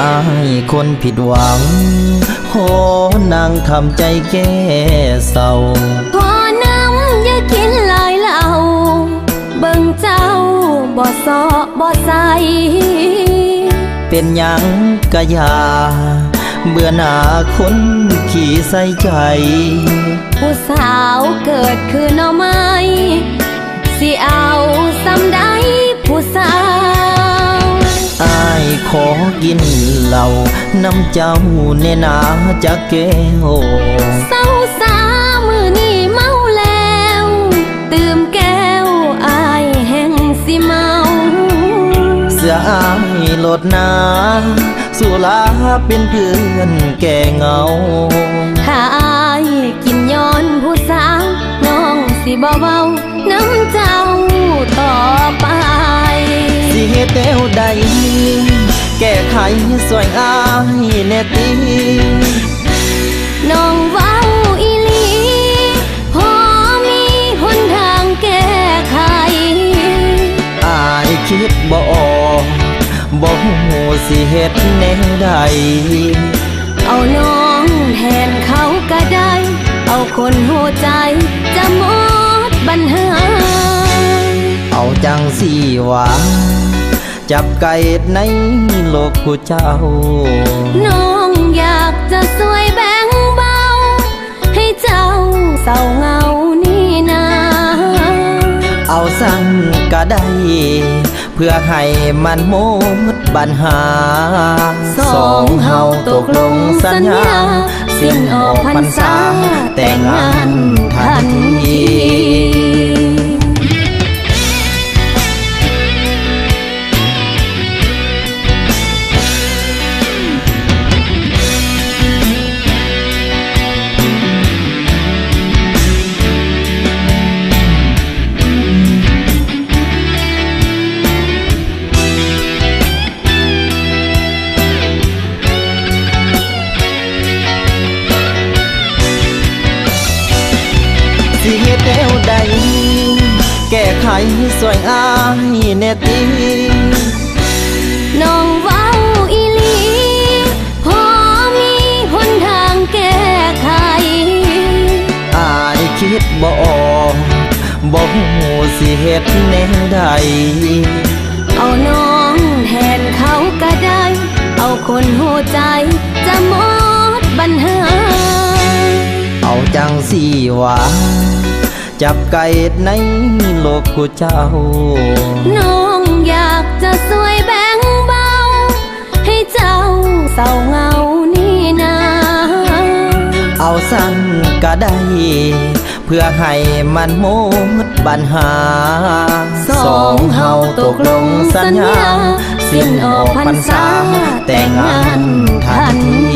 อายคนผิดหวังขอนางทำใจแก้เศร้าพอน้ำอย่ากินหลายเหล่า เบิ่งเจ้าบ่ซอบ่ใส เป็นหยังกะยา เบื่อหนาคนขี่ใส่ใจ ผู้สาวเกิดคือหน่อไม้สิเอา ขอกินเหล้าน้ำเจ้าเนนาจะแก้วเศร้าสามือนี่เมาแล้ว ตื่มแก้วอายแห่งสิเมา เสื้ออายโลดหนาสุลาเป็นเพื่อนแก่เหงา สวยอายแน่ตีน้องเว้าอีหลีพอมีหนทางแก้ไขอายคิดบ่ออกบ่ฮู้สิเฮ็ดแนวใด เอาน้องแทนเขาก็ได้ เอาคนหัวใจจะหมดปัญหา เอาจังสิว่า จับไก่ในโลกผู้เจ้า น้องอยากจะสวยแบ่งเบา ให้เจ้าเศร้าเหงานี่นา เอาสั่งก็ได้ เพื่อให้มันหมดปัญหา สองเฮาตกลงสัญญา สิ้นออกพรรษาแต่งงาน สิเหตุแนวใด แก้ไขสวยอายแน่ตีน้องเว้าอีหลีพอมีหนทางแก้ไขอายคิดบ่ออกบ่ฮู้สิเฮ็ดแนวใด เอาน้องแทนเขาก็ได้ เอาคนหัวใจจะหมดปัญหา เอาจังสิว่าจับไก่ในโลกผู้เจ้า น้องอยากจะสวยแบ่งเบา ให้เจ้าเศร้าเหงานี่นา เอาสั่งก็ได้ เพื่อให้มันหมดปัญหา สองเฮาตกลงสัญญา สิ้นออกพรรษาแต่งงานทันที